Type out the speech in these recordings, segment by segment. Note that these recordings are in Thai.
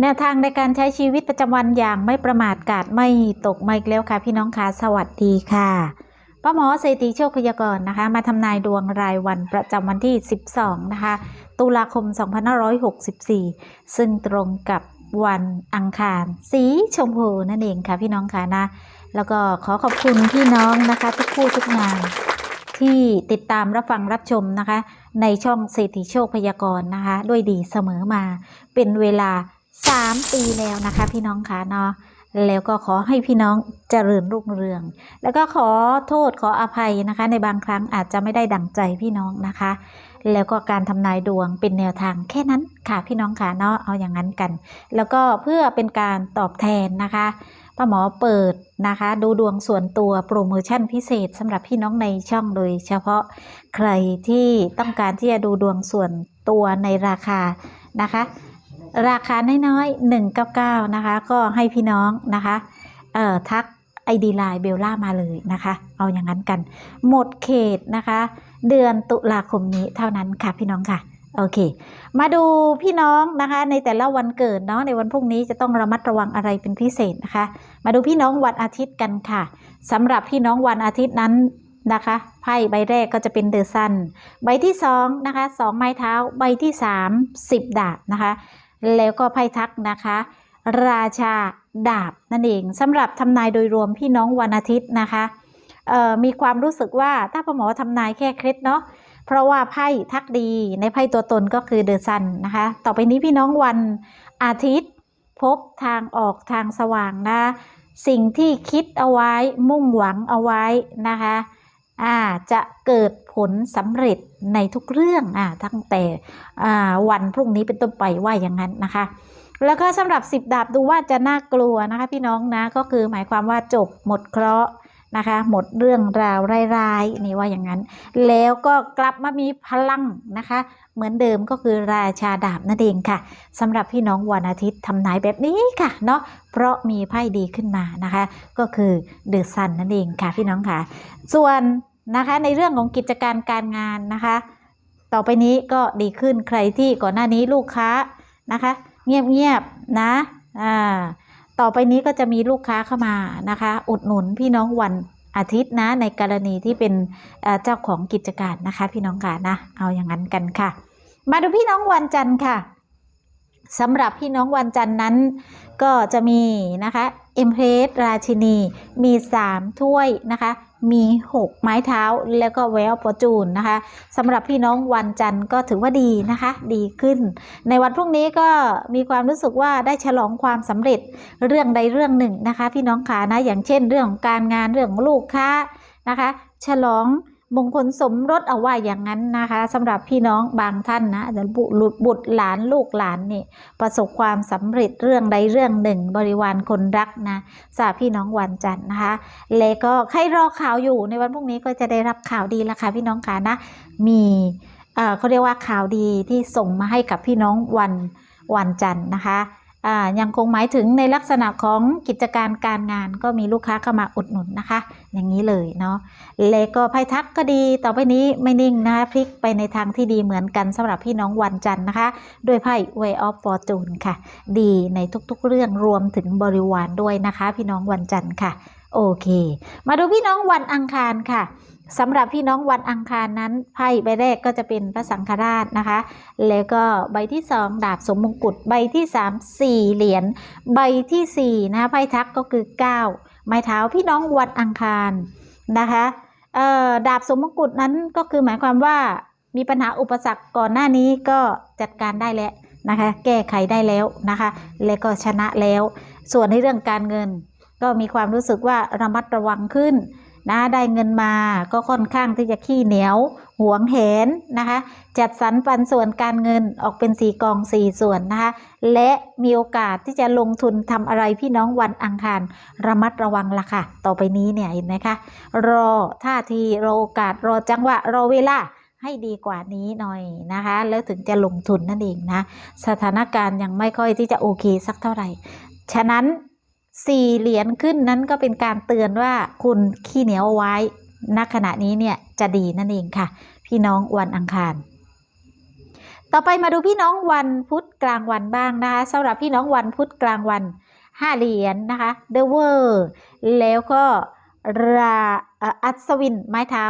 แนวทางในการใช้ชีวิตประจำวันอย่างไม่ประมาทกาดไม่ตกไม่อีกแล้วค่ะ พี่น้องค่ะสวัสดีค่ะป้าหมอเศรษฐีโชคพยากรณ์นะคะ มาทำนายดวงรายวันประจำวันที่ 12 นะคะ ตุลาคม 2564 ซึ่งตรงกับวันอังคาร สีชมพูนั่นเองค่ะ พี่น้องค่ะนะ แล้วก็ขอขอบคุณพี่น้องนะคะ ทุกคู่ทุกงานที่ติดตามรับฟังรับชมนะคะ ในช่องเศรษฐีโชคพยากรณ์นะคะ ด้วยดีเสมอมาเป็นเวลา 3ปีแล้วนะคะ พี่น้องคะเนาะแล้วก็ขอให้พี่น้องเจริญรุ่งเรือง แล้วก็ขอโทษขออภัยนะคะ ในบางครั้งอาจจะไม่ได้ดั่งใจพี่น้องนะคะ แล้วก็การทำนายดวงเป็นแนวทางแค่นั้นค่ะพี่น้องค่ะเนาะเอาอย่างนั้นกัน แล้วก็เพื่อเป็นการตอบแทนนะคะป้าหมอเปิดนะคะ ดูดวงส่วนตัวโปรโมชั่นพิเศษสำหรับพี่น้องในช่องโดย เฉพาะใครที่ต้องการที่จะดูดวงส่วนตัวในราคานะคะ ราคาน้อยๆ199 นะคะ ก็ให้พี่น้องนะคะเอ่อทักไอดีไลน์เบลล่ามาเลยนะคะ เอาอย่างนั้นกัน หมดเขตนะคะ เดือนตุลาคมนี้เท่านั้นค่ะพี่น้องค่ะโอเค มาดูพี่น้องนะคะ ในแต่ละวันเกิดเนาะในวันพรุ่งนี้จะต้องระมัดระวังอะไรเป็นพิเศษนะคะ มาดูพี่น้องวันอาทิตย์กันค่ะสำหรับพี่น้องวันอาทิตย์นั้นนะคะไพ่ใบแรกก็จะเป็นเดอะซันใบที่สองนะคะสองไม้เท้าใบที่สามสิบดาบนะคะ แล้วก็ไพ่ทักนะคะ ราชาดาบนั่นเองสำหรับทำนายโดยรวมพี่น้องวันอาทิตย์นะคะมีความรู้สึกว่าถ้าพ่อหมอทำนายแค่เคล็ดเนาะเพราะว่าไพ่ทักดีในไพ่ตัวตนก็คือเดอะซันนะคะ ต่อไปนี้พี่น้องวันอาทิตย์ พบทางออกทางสว่างนะ สิ่งที่คิดเอาไว้มุ่งหวังเอาไว้นะคะ อ่าจะเกิดผลสำเร็จในทุกเรื่องอ่าตั้งแต่อ่าวันพรุ่งนี้เป็นต้นไปว่าอย่างนั้นนะคะ แล้วก็สำหรับสิบดาบดูว่าจะน่ากลัวนะคะพี่น้องนะก็คือหมายความว่าจบหมดเคราะห์ นะคะ หมดเรื่องราวร้ายๆนี่ว่าอย่างนั้น แล้วก็กลับมามีพลังนะคะ เหมือนเดิมก็คือราชาดาบนั่นเองค่ะสำหรับพี่น้องวันอาทิตย์ทำนายแบบนี้ค่ะเนาะเพราะมีไพ่ดีขึ้นมานะคะ ก็คือเดอะซันนั่นเองค่ะพี่น้องค่ะ ส่วนนะคะในเรื่องของกิจการการงานนะคะ ต่อไปนี้ก็ดีขึ้นใครที่ก่อนหน้านี้ลูกค้านะคะ เงียบๆนะอ่า ต่อไปนี้ก็จะมีลูกค้าเข้ามานะคะ อุดหนุนพี่น้องวันอาทิตย์นะในกรณีที่เป็นเจ้าของกิจการนะคะ พี่น้องค่ะนะเอาอย่างนั้นกันค่ะ มาดูพี่น้องวันจันทร์ค่ะ สำหรับพี่น้องวันจันทร์นั้น ก็จะมีนะคะเอ็มเพรสราชินี มี 3 ถ้วยนะคะมี 6 ไม้เท้าแล้วก็แววปอจูนนะคะสำหรับพี่น้องวันจันทร์ก็ถือว่าดีนะคะ ดีขึ้น ในวันพรุ่งนี้ก็มีความรู้สึกว่าได้ฉลองความสำเร็จเรื่องใดเรื่องหนึ่งนะคะ พี่น้องขานะอย่างเช่นเรื่องของการงานเรื่องของลูกค้านะคะ ฉลอง มงคลสมรสเอาว่าอย่างนั้นนะคะสำหรับพี่น้องบางท่านนะบุตรบุตรหลานลูกหลานนี่ประสบความสำเร็จเรื่องใดเรื่องหนึ่ง บริวารคนรักนะสำหรับพี่น้องวันจันทร์นะคะแล้วก็ใครรอข่าวอยู่ในวันพรุ่งนี้ก็จะได้รับข่าวดีแล้วค่ะพี่น้องค่ะนะมีเออเขาเรียกว่าข่าวดีที่ส่งมาให้กับพี่น้องวันวันจันทร์นะคะ ยังคงหมายถึงในลักษณะของกิจการการงานก็มีลูกค้าเข้ามาอุดหนุนนะคะ อย่างนี้เลยเนาะเลก็ไพ่ทักก็ดี ต่อไปนี้ไม่นิ่งนะพลิกไปในทางที่ดีเหมือนกันสำหรับพี่น้องวันจันทร์นะคะ ด้วยไพ่ Way of Fortune ค่ะ ดีในทุกๆเรื่องรวมถึงบริวารด้วยนะคะ พี่น้องวันจันทร์ค่ะ โอเค มาดูพี่น้องวันอังคารค่ะสำหรับพี่น้องวันอังคารนั้นไพ่ใบแรกก็จะเป็นพระสังฆราชนะคะ แล้วก็ใบที่สองดาบสมมงกุฎใบที่สามสี่เหรียญใบที่สี่นะคะไพ่ทักก็คือเก้าไม้เท้าพี่น้องวันอังคารนะคะเอ่อดาบสมมงกุฎนั้นก็คือหมายความว่ามีปัญหาอุปสรรคก่อนหน้านี้ก็จัดการได้แล้วนะคะ แก้ไขได้แล้วนะคะ แล้วก็ชนะแล้ว ส่วนในเรื่องการเงิน ก็มีความรู้สึกว่าระมัดระวังขึ้นนะได้เงินมาก็ค่อนข้างที่จะขี้เหนียวหวงแหนนะคะ จัดสรรปันส่วนการเงินออกเป็นสีกองสี่ส่วนนะคะ และมีโอกาสที่จะลงทุนทำอะไรพี่น้องวันอังคารระมัดระวังละค่ะ ต่อไปนี้เนี่ยเห็นไหมคะ รอท่าทีรอโอกาสรอจังหวะรอเวลาให้ดีกว่านี้หน่อยนะคะ แล้วถึงจะลงทุนนั่นเองนะ สถานการณ์ยังไม่ค่อยที่จะโอเคสักเท่าไหร่ ฉะนั้น สี่เหรียญขึ้นนั้นก็เป็นการเตือนว่าคุณขี้เหนียวไว้ณขณะนี้เนี่ยจะดีนั่นเองค่ะ พี่น้องวันอังคาร ต่อไปมาดูพี่น้องวันพุธกลางวันบ้างนะคะสำหรับพี่น้องวันพุธกลางวัน5เหรียญนะคะ The World แล้วก็ราอัศวินไม้เท้า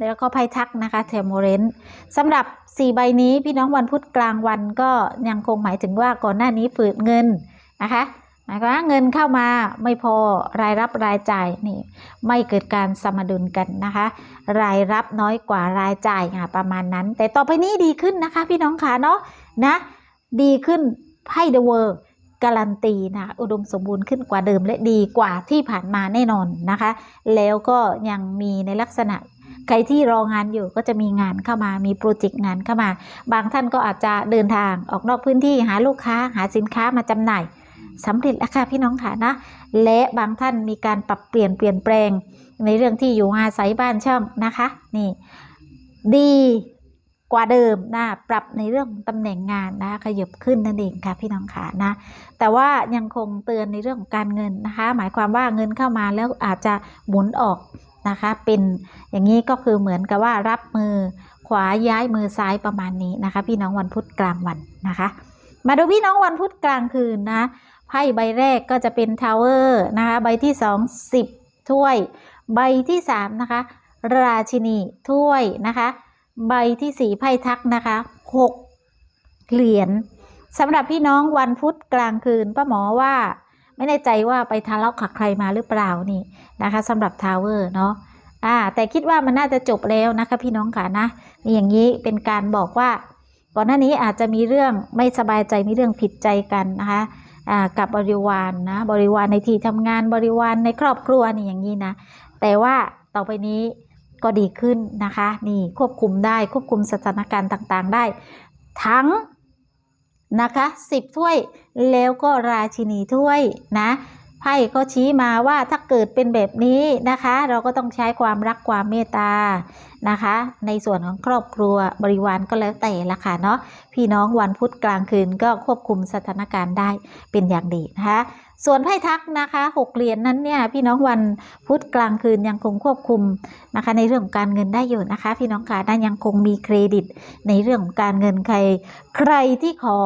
แล้วก็ไพทักนะคะเทมโมเรนสำหรับ 4 ใบนี้พี่น้องวันพุธกลางวันก็ยังคงหมายถึงว่าก่อนหน้านี้ฝืดเงินนะคะ หมายความว่าเงินเข้ามาไม่พอรายรับรายจ่ายนี่ไม่เกิดการสมดุลกันนะคะ รายรับน้อยกว่ารายจ่ายค่ะประมาณนั้น แต่ต่อไปนี้ดีขึ้นนะคะ พี่น้องขาเนาะนะดีขึ้นให้เดอะเวิร์การันตีนะอุดมสมบูรณ์ขึ้นกว่าเดิมและดีกว่าที่ผ่านมาแน่นอนนะคะ แล้วก็ยังมีในลักษณะใครที่รองานอยู่ก็จะมีงานเข้ามามีโปรเจกต์งานเข้ามา บางท่านก็อาจจะเดินทางออกนอกพื้นที่หาลูกค้าหาสินค้ามาจำหน่าย สำเร็จแล้วค่ะพี่น้องค่ะนะและบางท่านมีการปรับเปลี่ยนเปลี่ยนแปลง ในเรื่องที่อยู่อาศัยบ้านช่องนะคะนี่ดีกว่าเดิมนะปรับในเรื่องตำแหน่งงานนะขยับขึ้นนั่นเองค่ะพี่น้องค่ะนะ แต่ว่ายังคงเตือนในเรื่องการเงินนะคะ หมายความว่าเงินเข้ามาแล้วอาจจะหมุนออกนะคะ เป็นอย่างนี้ก็คือเหมือนกับว่ารับมือขวาย้ายมือซ้ายประมาณนี้นะคะ พี่น้องวันพุธกลางวันนะคะ มาดูพี่น้องวันพุธกลางคืนนะ ไพ่ใบแรกก็จะเป็นทาวเวอร์นะคะใบที่สองสิบถ้วย ใบที่สามนะคะราชินีถ้วยนะคะใบที่สี่ไพ่ทักนะคะหกเหรียญสำหรับพี่น้องวันพุธกลางคืนป้าหมอว่า ไม่แน่ใจว่าไปทะเลาะกับใครมาหรือเปล่านี่นะคะสำหรับทาวเวอร์เนาะอ่าแต่คิดว่ามันน่าจะจบแล้วนะคะพี่น้องค่ะนะนี่อย่างนี้เป็นการบอกว่า ก่อนหน้านี้อาจจะมีเรื่องไม่สบายใจมีเรื่องผิดใจกันนะคะ กับบริวารนนะบริวารในที่ทำงานบริวารในครอบครัวนี่อย่างนี้นะ แต่ว่าต่อไปนี้ก็ดีขึ้นนะคะ นี่ควบคุมได้ควบคุมสถานการณ์ต่างๆได้ ทั้งนะคะสิบถ้วยแล้วก็ราชินีถ้วยนะ ไพ่ก็ชี้มาว่าถ้าเกิดเป็นแบบนี้นะคะ เราก็ต้องใช้ความรักความเมตตานะคะ ในส่วนของครอบครัวบริวารก็แล้วแต่ละค่ะเนาะพี่น้องวันพุธกลางคืนก็ควบคุมสถานการณ์ได้เป็นอย่างดีนะคะส่วนไพ่ทักนะคะหกเหรียญนนั้นเนี่ยพี่น้องวันพุธกลางคืนยังคงควบคุมนะคะ ในเรื่องการเงินได้อยู่นะคะ พี่น้องค่ะนั่นยังคงมีเครดิต ในเรื่องการเงินใคร ใครที่ขอ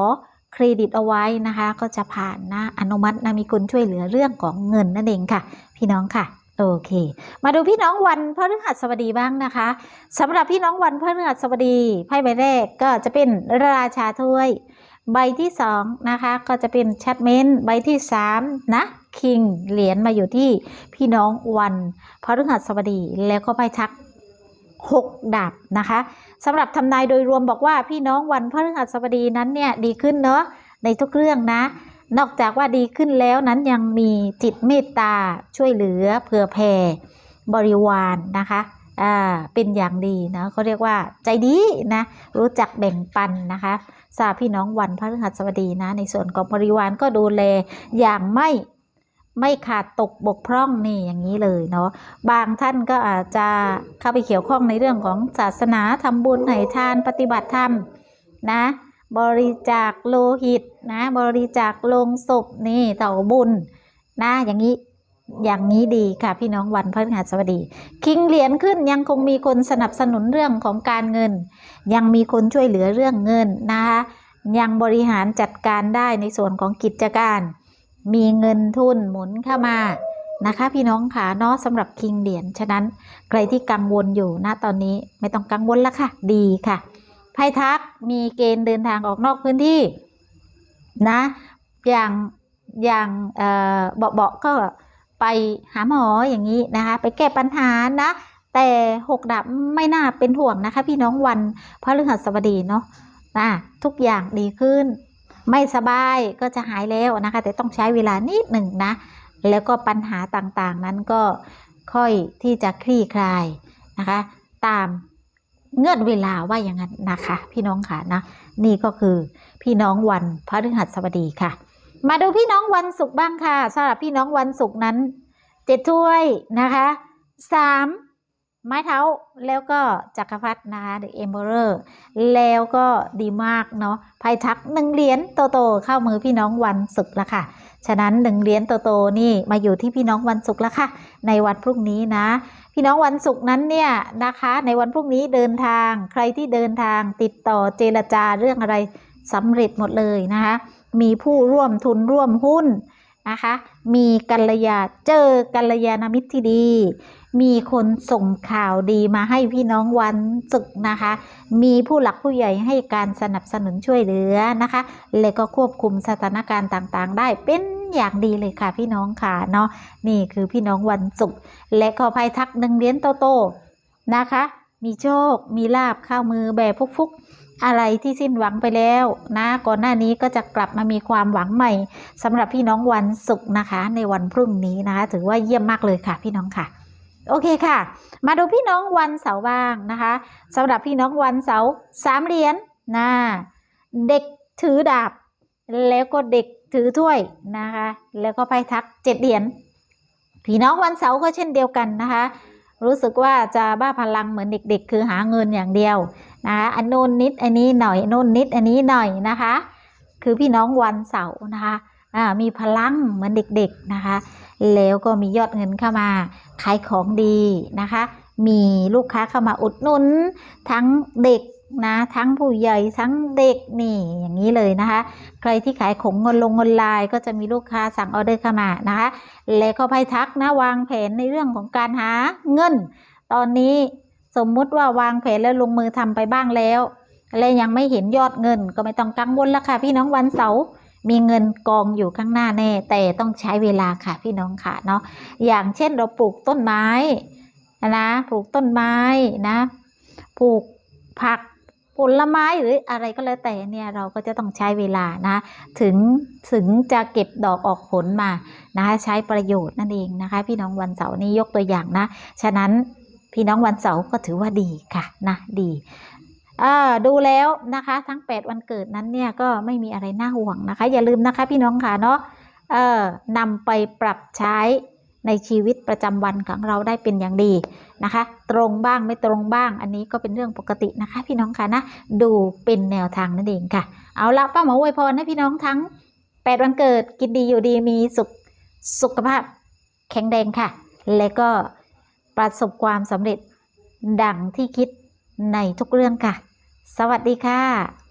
เครดิตเอาไว้นะคะ ก็จะผ่านนะอนุมัตินะมีคนช่วยเหลือเรื่องของเงินนั่นเองค่ะ พี่น้องค่ะโอเค มาดูพี่น้องวันพฤหัสบดีบ้างนะคะสำหรับพี่น้องวันพฤหัสบดีไพ่ใบแรกก็จะเป็นราชาถ้วย ใบที่สองนะคะก็จะเป็นชัดเมนใบที่สามนะคิงเหรียญมาอยู่ที่พี่น้องวันพฤหัสบดีแล้วก็ไพ่ทัก หกดาบนะคะสำหรับทำนายโดยรวมบอกว่าพี่น้องวันพฤหัสบดีนั้นเนี่ยดีขึ้นเนาะในทุกเรื่องนะ นอกจากว่าดีขึ้นแล้วนั้นยังมีจิตเมตตาช่วยเหลือเผื่อแผ่บริวารนะคะอ่าเป็นอย่างดีนะเขาเรียกว่าใจดีนะรู้จักแบ่งปันนะคะทราบพี่น้องวันพฤหัสบดีนะ ในส่วนของบริวารก็ดูแลอย่างไม่ ไม่ขาดตกบกพร่องนี่อย่างนี้เลยเนาะบางท่านก็อาจจะเข้าไปเกี่ยวข้องในเรื่องของศาสนาทำบุญให้ทานปฏิบัติธรรมนะ บริจาคโลหิตนะ บริจาคลงศพนี่ต่อบุญนะอย่างนี้อย่างนี้ดีค่ะพี่น้องวันพฤหัสบดี คิงเหรียญขึ้นยังคงมีคนสนับสนุนเรื่องของการเงิน ยังมีคนช่วยเหลือเรื่องเงินนะคะยังบริหารจัดการได้ในส่วนของกิจการ มีเงินทุนหมุนเข้ามานะคะ พี่น้องค่ะเนาะสำหรับคิงเหรียญฉะนั้นใครที่กังวลอยู่ณตอนนี้ไม่ต้องกังวลแล้วค่ะ ดีค่ะไพ่ทักมีเกณฑ์เดินทางออกนอกพื้นที่นะ อย่างอย่างเอ่อเบาก็ไปหาหมออย่างนี้นะคะ ไปแก้ปัญหานะ แต่หกดับไม่น่าเป็นห่วงนะคะ พี่น้องวันพระฤหัสบดีเนาะนะทุกอย่างดีขึ้น ไม่สบายก็จะหายแล้วนะคะ แต่ต้องใช้เวลานิดหนึ่งนะ แล้วก็ปัญหาต่างๆนั้นก็ค่อยที่จะคลี่คลายนะคะ ตามเงื่อนเวลาว่าอย่างนั้นนะคะ พี่น้องค่ะนะนี่ก็คือพี่น้องวันพฤหัสบดีค่ะ มาดูพี่น้องวันศุกร์บ้างค่ะสำหรับพี่น้องวันศุกร์นั้นเจ็ดถ้วยนะคะสาม ไม้เท้าแล้วก็จักรพรรดินะคะ The Emperor แล้วก็ดีมากเนาะไพ่ทักหนึ่งเหรียญโตโตๆเข้ามือพี่น้องวันศุกร์ละค่ะ ฉะนั้นหนึ่งเหรียญโตโตๆนี่มาอยู่ที่พี่น้องวันศุกร์ละค่ะ ในวันพรุ่งนี้นะ พี่น้องวันศุกร์นั้นเนี่ยนะคะ ในวันพรุ่งนี้เดินทางใครที่เดินทางติดต่อเจรจาเรื่องอะไรสำเร็จหมดเลยนะคะ มีผู้ร่วมทุนร่วมหุ้นนะคะ มีกัลยาเจอกัลยาณมิตรที่ดี มีคนส่งข่าวดีมาให้พี่น้องวันศุกร์นะคะ มีผู้หลักผู้ใหญ่ให้การสนับสนุนช่วยเหลือนะคะ และก็ควบคุมสถานการณ์ต่างๆ ได้เป็นอย่างดีเลยค่ะพี่น้องค่ะเนาะนี่คือพี่น้องวันศุกร์และก็ภัยทักหนึ่งเหรียญโตๆนะคะ มีโชค มีลาบข้าวมือแบบฟุกๆ อะไรที่สิ้นหวังไปแล้วนะก่อนหน้านี้ก็จะกลับมามีความหวังใหม่สำหรับพี่น้องวันศุกร์นะคะ ในวันพรุ่งนี้นะคะ ถือว่าเยี่ยมมากเลยค่ะพี่น้องค่ะ โอเคค่ะ มาดูพี่น้องวันเสาร์บ้างนะคะสำหรับพี่น้องวันเสาร์สามเหรียญนะเด็กถือดาบ แล้วก็เด็กถือถ้วยนะคะ แล้วก็ไพ่ทักเจ็ดเหรียญพี่น้องวันเสาร์ก็เช่นเดียวกันนะคะ รู้สึกว่าจะบ้าพลังเหมือนเด็ก ๆ คือหาเงินอย่างเดียวนะคะอันโน้นนิดอันนี้หน่อยโน้นนิดอันนี้หน่อยนะคะ คือพี่น้องวันเสาร์นะคะมีพลังเหมือนเด็กๆนะคะ แล้วก็มียอดเงินเข้ามา ขายของดีนะคะ มีลูกค้าเข้ามาอุดหนุน ทั้งเด็กนะทั้งผู้ใหญ่ทั้งเด็กนี่อย่างนี้เลยนะคะ ใครที่ขายของเงินลงเงินไลน์ก็จะมีลูกค้าสั่งออเดอร์เข้ามานะคะ และก็ไพ่ทักนะวางแผนในเรื่องของการหาเงิน ตอนนี้สมมุติว่าวางแผนแล้วลงมือทำไปบ้างแล้ว และยังไม่เห็นยอดเงินก็ไม่ต้องกังวลละค่ะพี่น้องวันเสาร์ มีเงินกองอยู่ข้างหน้าแน่ แต่ต้องใช้เวลาค่ะพี่น้องค่ะเนาะอย่างเช่นเราปลูกต้นไม้นะปลูกต้นไม้นะปลูกผักผลไม้หรืออะไรก็แล้วแต่เนี่ยเราก็จะต้องใช้เวลานะถึงถึงจะเก็บดอกออกผลมานะคะใช้ประโยชน์นั่นเองนะคะ พี่น้องวันเสาร์นี้ยกตัวอย่างนะ ฉะนั้นพี่น้องวันเสาร์ก็ถือว่าดีค่ะนะดี ดูแล้วนะคะ ทั้ง 8 วันเกิดนั้นเนี่ยก็ไม่มีอะไรน่าห่วงนะคะ อย่าลืมนะคะพี่น้องค่ะเนาะเออนำไปปรับใช้ในชีวิตประจำวันของเราได้เป็นอย่างดีนะคะ ตรงบ้างไม่ตรงบ้าง อันนี้ก็เป็นเรื่องปกตินะคะ พี่น้องค่ะนะ ดูเป็นแนวทางนั่นเองค่ะ เอาละป้าหมออวยพรให้พี่น้องทั้ง 8 วันเกิดกินดีอยู่ดีมีสุขสุขภาพแข็งแรงค่ะ และก็ประสบความสำเร็จดังที่คิด ในทุกเรื่องค่ะ สวัสดีค่ะ